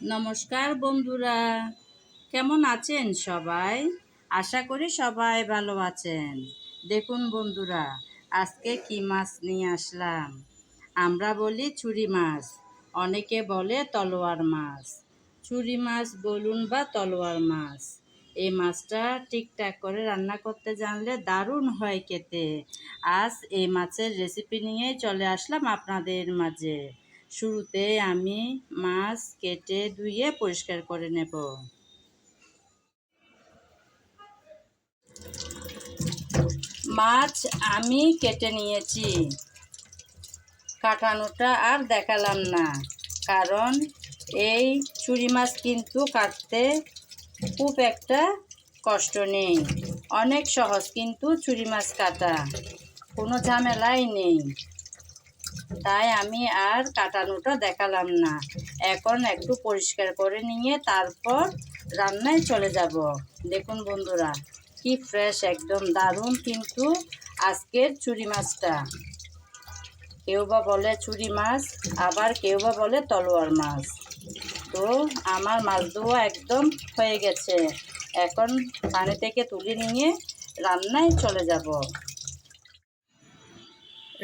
নমস্কার বন্ধুরা। কেমন আছেন সবাই? আশা করি সবাই ভালো আছেন। দেখুন বন্ধুরা, আজকে কি মাছ নিয়ে আসলাম? আমরা বলি চুরি মাছ। অনেকে বলে তলোয়ার মাছ। চুরি মাছ বলুন বা তলোয়ার মাছ। এই মাছটা ঠিকঠাক করে রান্না করতে জানলে দারুণ হয় খেতে। আজ এই মাছের রেসিপি নিয়ে চলে আসলাম আপনাদের মাঝে। শুরুতে আমি মাছ কেটে ধুয়ে পরিষ্কার করে নেব। মাছ আমি কেটে নিয়েছি। কাটানোটা আর দেখালাম না, কারণ এই চুরি মাছ কিন্তু কাটতে খুব একটা কষ্ট নেই। অনেক সহজ কিন্তু চুরি মাছ কাটা, কোনো ঝামেলাই নেই। তাই আমি আর কাটানোটা দেখালাম না। এখন একটু পরিষ্কার করে নিয়ে তারপর রান্নায় চলে যাব। দেখুন বন্ধুরা, কি ফ্রেশ একদম দারুণ কিন্তু আজকের চুরি মাছটা। কেউ বা বলে চুরি মাছ, আবার কেউ বা বলে তলোয়ার মাছ। তো আমার মাছ ধোয়া একদম হয়ে গেছে। এখন পানি থেকে তুলে নিয়ে রান্নায় চলে যাব।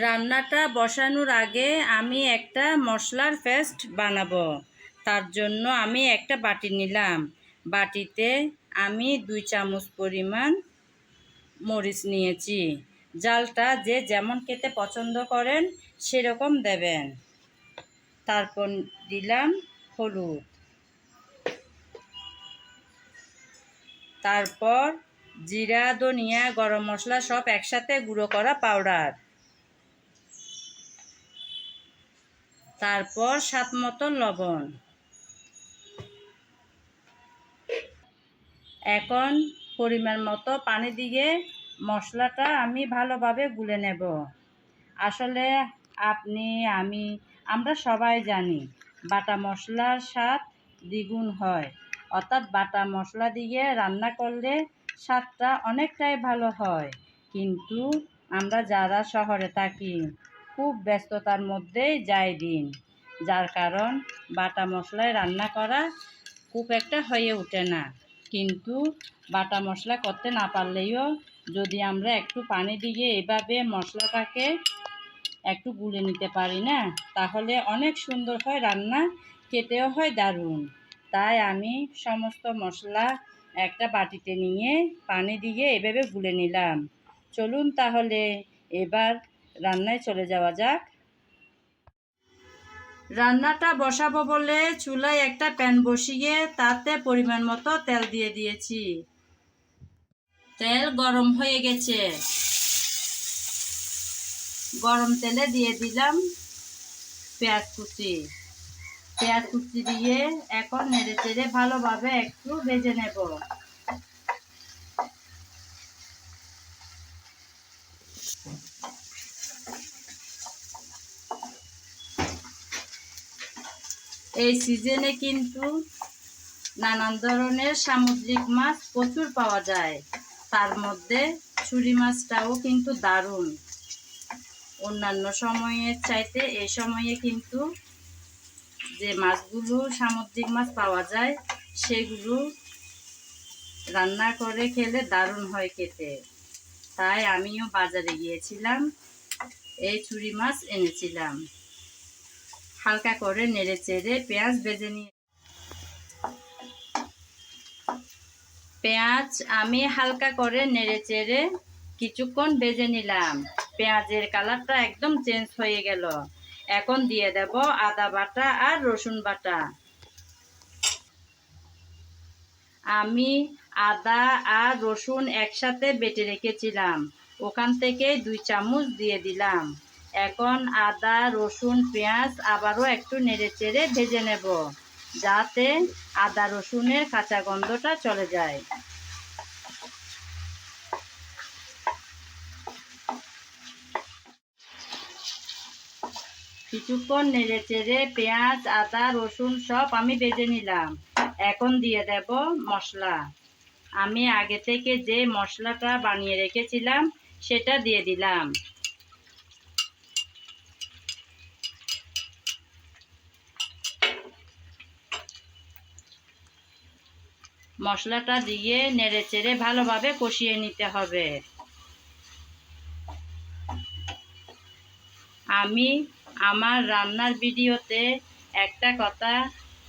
রান্নাটা বসানোর আগে আমি একটা মশলার পেস্ট বানাবো। তার জন্য আমি একটা বাটি নিলাম। বাটিতে আমি দুই চামচ পরিমাণ মরিচ নিয়েছি। জালটা যে যেমন খেতে পছন্দ করেন, সেরকম দেবেন। তারপর দিলাম হলুদ। তারপর জিরা, ধনিয়া, গরম মশলা সব একসাথে গুঁড়ো করা পাউডার। তারপর স্বাদ মতো লবণ। এখন পরিমাণ মতো পানি দিয়ে মশলাটা আমি ভালোভাবে গুলে নেব। আসলে আপনি, আমি, আমরা সবাই জানি বাটা মশলার স্বাদ দ্বিগুণ হয়। অর্থাৎ বাটা মশলা দিয়ে রান্না করলে স্বাদটা অনেকটাই ভালো হয়। কিন্তু আমরা যারা শহরে থাকি খুব ব্যস্ততার মধ্যেই যায় দিন যার কারণ বাটা মশলায় রান্না করা খুব একটা হয়ে ওঠে না। কিন্তু বাটা মশলা করতে না পারলেও যদি আমরা একটু পানি দিয়ে এভাবে মশলাটাকে একটু গুলে নিতে পারি না, তাহলে অনেক সুন্দর হয় রান্না, খেতেও হয় দারুণ। তাই আমি সমস্ত মশলা একটা বাটিতে নিয়ে পানি দিয়ে এভাবে গুলে নিলাম। চলুন তাহলে এবার রান্নায় চলে যাওয়া যাক। রান্নাটা বসাবো বলে চুলায় একটা প্যান বসিয়ে তাতে পরিমাণ মতো তেল দিয়ে দিয়েছি। তেল গরম হয়ে গেছে। গরম তেলে দিয়ে দিলাম পেঁয়াজ কুচি। পেঁয়াজ কুচি দিয়ে এখন নেড়ে চেড়ে ভালোভাবে একটু ভেজে নেব। এই সিজনে কিন্তু নানান ধরনের সামুদ্রিক মাছ প্রচুর পাওয়া যায়। তার মধ্যে ছুরি মাছটাও কিন্তু দারুণ। অন্যান্য সময়ের চাইতে এই সময়ে কিন্তু যে মাছগুলো সামুদ্রিক মাছ পাওয়া যায়, সেগুলো রান্না করে খেলে দারুণ হয় খেতে। তাই আমিও বাজারে গিয়েছিলাম, এই ছুরি মাছ এনেছিলাম। হালকা করে নেড়ে চেড়ে পেঁয়াজ ভেজে নিয়ে পেঁয়াজ আমি হালকা করে নেড়ে চেড়ে কিছুক্ষণ ভেজে নিলাম। পেঁয়াজের কালারটা একদম চেঞ্জ হয়ে গেল। এখন দিয়ে দেব আদা বাটা আর রসুন বাটা। আমি আদা আর রসুন একসাথে বেটে রেখেছিলাম। ওখান থেকে দুই চামচ দিয়ে দিলাম। এখন আদা, রসুন, পেঁয়াজ আবারও একটু নেড়ে চেড়ে ভেজে নেব, যাতে আদা, রসুনের কাঁচা গন্ধটা চলে যায়। কিছুক্ষণ নেড়ে চেড়ে পেঁয়াজ, আদা, রসুন সব আমি ভেজে নিলাম। এখন দিয়ে দেব মশলা। আমি আগে থেকে যে মশলাটা বানিয়ে রেখেছিলাম, সেটা দিয়ে দিলাম। মশলাটা দিয়ে নেড়ে চেড়ে ভালোভাবে কষিয়ে নিতে হবে। আমি আমার রান্নার ভিডিওতে একটা কথা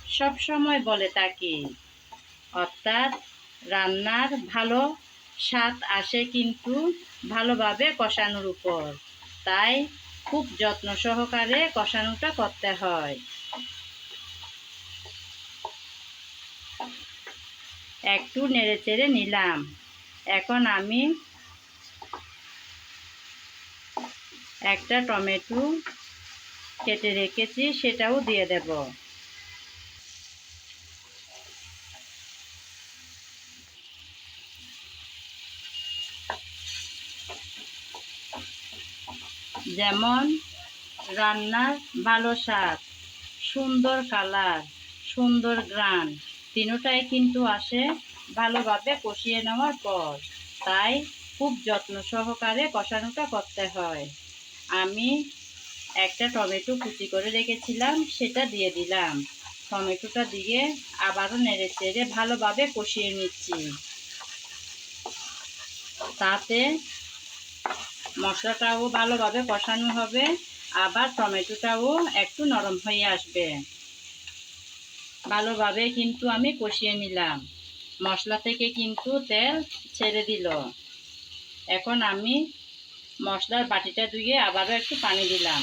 সব সময় বলে থাকি, অর্থাৎ রান্নার ভালো স্বাদ আসে কিন্তু ভালোভাবে কষানোর উপর। তাই খুব যত্ন সহকারে কষানোটা করতে হয়। একটু নেড়ে চেড়ে নিলাম। এখন আমি একটা টমেটো কেটে রেখেছি, সেটাও দিয়ে দেব। যেমন রান্নার ভালো স্বাদ, সুন্দর কালার, সুন্দর গ্রান। তিনোটাই কিন্তু আসে ভালোভাবে কষিয়ে নেওয়ার পর তাই খুব যত্ন সহকারে কষানোটা করতে হয়। আমি একটা টমেটো কুচি করে রেখেছিলাম, সেটা দিয়ে দিলাম। টমেটোটা দিয়ে আবারও নেড়ে চেড়ে ভালোভাবে কষিয়ে নিচ্ছি। তাতে মশলাটাও ভালোভাবে কষানো হবে, আবার টমেটোটাও একটু নরম হয়ে আসবে। ভালোভাবে কিন্তু আমি কষিয়ে নিলাম। মশলা থেকে কিন্তু তেল ছেড়ে দিল। এখন আমি মশলার বাটিটা ধুয়ে আবারও একটু পানি দিলাম।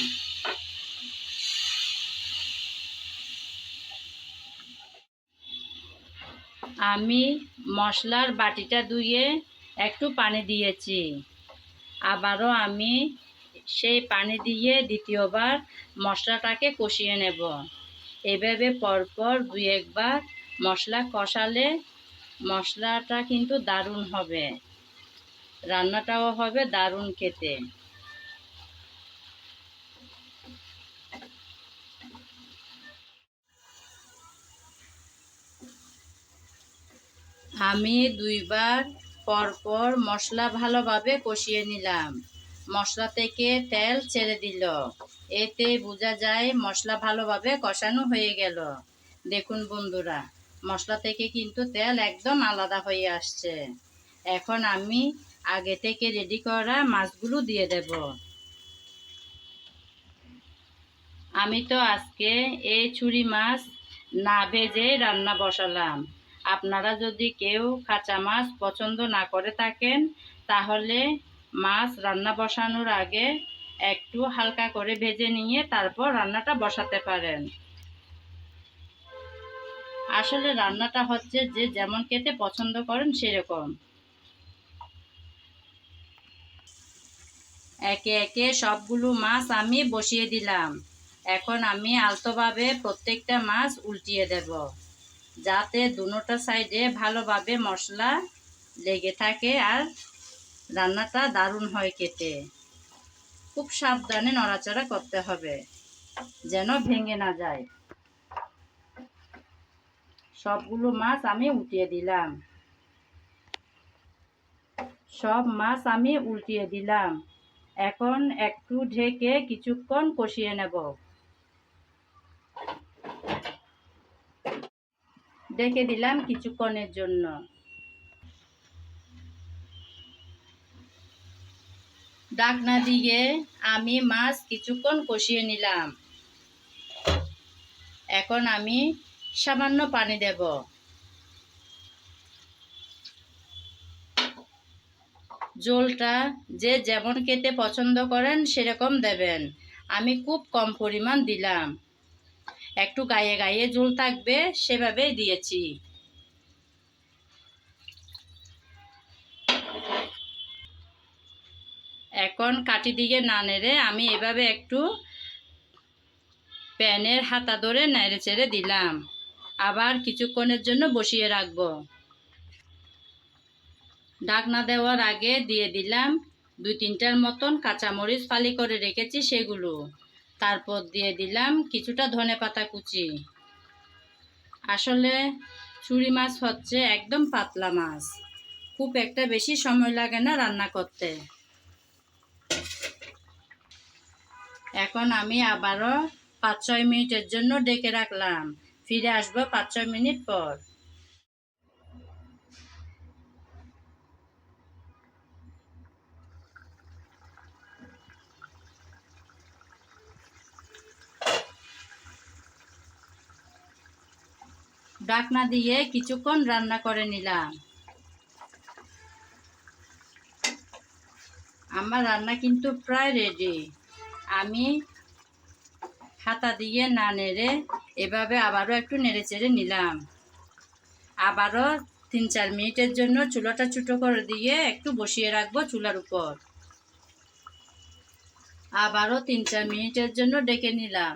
আমি মশলার বাটিটা ধুয়ে একটু পানি দিয়েছি। আবারও আমি সেই পানি দিয়ে দ্বিতীয়বার মশলাটাকে কষিয়ে নেব। এভাবে পরপর দুই একবার মশলা কষালে মশলাটা কিন্তু দারুণ হবে। রান্নাটাও হবে দারুণ খেতে। আমি দুইবার পরপর মশলা ভালোভাবে কষিয়ে নিলাম। মশলা থেকে তেল ছেড়ে দিল। এতে বোঝা যায় মশলা ভালোভাবে কষানো হয়ে গেল। দেখুন বন্ধুরা, মশলা থেকে কিন্তু তেল একদম আলাদা হয়ে আসছে। এখন আমি আগে থেকে রেডি করা মাছগুলো দিয়ে দেব। আমি তো আজকে এই ছুরি মাছ না ভেজে রান্না বসালাম। আপনারা যদি কেউ কাঁচা মাছ পছন্দ না করে থাকেন, তাহলে মাছ রান্না বসানোর আগে একটু হালকা করে ভেজে নিয়ে তারপর রান্নাটা বসাতে পারেন। আসলে রান্নাটা হচ্ছে যে যেমন খেতে পছন্দ করেন সেরকম। একে একে সবগুলো মাছ আমি বসিয়ে দিলাম। এখন আমি আলতোভাবে প্রত্যেকটা মাছ উল্টিয়ে দেব, যাতে দুনোটা সাইডে ভালোভাবে মশলা লেগে থাকে আর রান্নাটা দারুণ হয় খেতে। খুব সাবধানে নড়াচড়া করতে হবে, যেন ভেঙে না যায়। সবগুলো মাছ আমি উঠিয়ে দিলাম। সব মাছ আমি উল্টিয়ে দিলাম। এখন একটু ঢেকে কিছুক্ষণ কষিয়ে নেব। ডেকে দিলাম কিছুক্ষণের জন্য। ডাকনা দিয়ে আমি মাছ কিছুক্ষণ কষিয়ে নিলাম। এখন আমি সামান্য পানি দেব। জলটা যে যেমন খেতে পছন্দ করেন, সেরকম দেবেন। আমি খুব কম পরিমাণ দিলাম। একটু গায়ে গায়ে ঝোল থাকবে, সেভাবেই দিয়েছি। এখন কাটি দিকে না নেড়ে আমি এভাবে একটু প্যানের হাতা ধরে নেড়ে চেড়ে দিলাম। আবার কিছুক্ষণের জন্য বসিয়ে রাখব। ঢাকনা দেওয়ার আগে দিয়ে দিলাম দুই তিনটার মতন কাঁচামরিচ ফালি করে রেখেছি সেগুলো। তারপর দিয়ে দিলাম কিছুটা ধনে পাতা কুচি। আসলে চুড়ি মাছ হচ্ছে একদম পাতলা মাছ। খুব একটা বেশি সময় লাগে না রান্না করতে। এখন আমি আবারও পাঁচ ছয় মিনিটের জন্য ডেকে রাখলাম। ফিরে আসব পাঁচ ছয় মিনিট পর। ডাকনা দিয়ে কিছুক্ষণ রান্না করে নিলাম। আমার রান্না কিন্তু প্রায় রেডি আমি হাতা দিয়ে না নেড়ে এভাবে আবারও একটু নেড়ে চেড়ে নিলাম। আবারও তিন চার মিনিটের জন্য চুলাটা ছোটো করে দিয়ে একটু বসিয়ে রাখব চুলার উপর। আবারও তিন চার মিনিটের জন্য ডেকে নিলাম।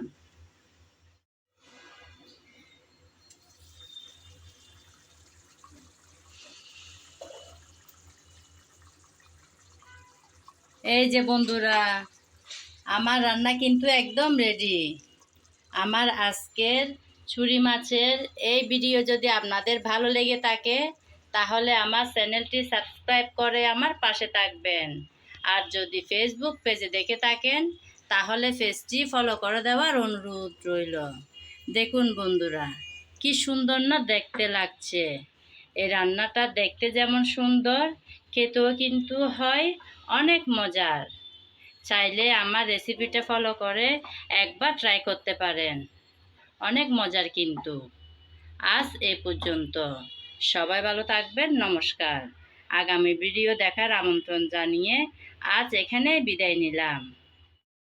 এই যে বন্ধুরা আমার রান্না কিন্তু একদম রেডি আমার আজকের ছুরি মাছের এই ভিডিও যদি আপনাদের ভালো লেগে থাকে, তাহলে আমার চ্যানেলটি সাবস্ক্রাইব করে আমার পাশে থাকবেন। আর যদি ফেসবুক পেজে দেখে থাকেন, তাহলে পেজটি ফলো করে দেওয়ার অনুরোধ রইল। দেখুন বন্ধুরা, কি সুন্দর না দেখতে লাগছে। এই রান্নাটা দেখতে যেমন সুন্দর, খেতেও কিন্তু হয় অনেক মজার। চাইলে আমার রেসিপিটা ফলো করে একবার ট্রাই করতে পারেন। অনেক মজার কিন্তু। আজ এ পর্যন্ত। সবাই ভালো থাকবেন, নমস্কার। আগামী ভিডিও দেখার আমন্ত্রণ জানিয়ে আজ এখানে বিদায় নিলাম।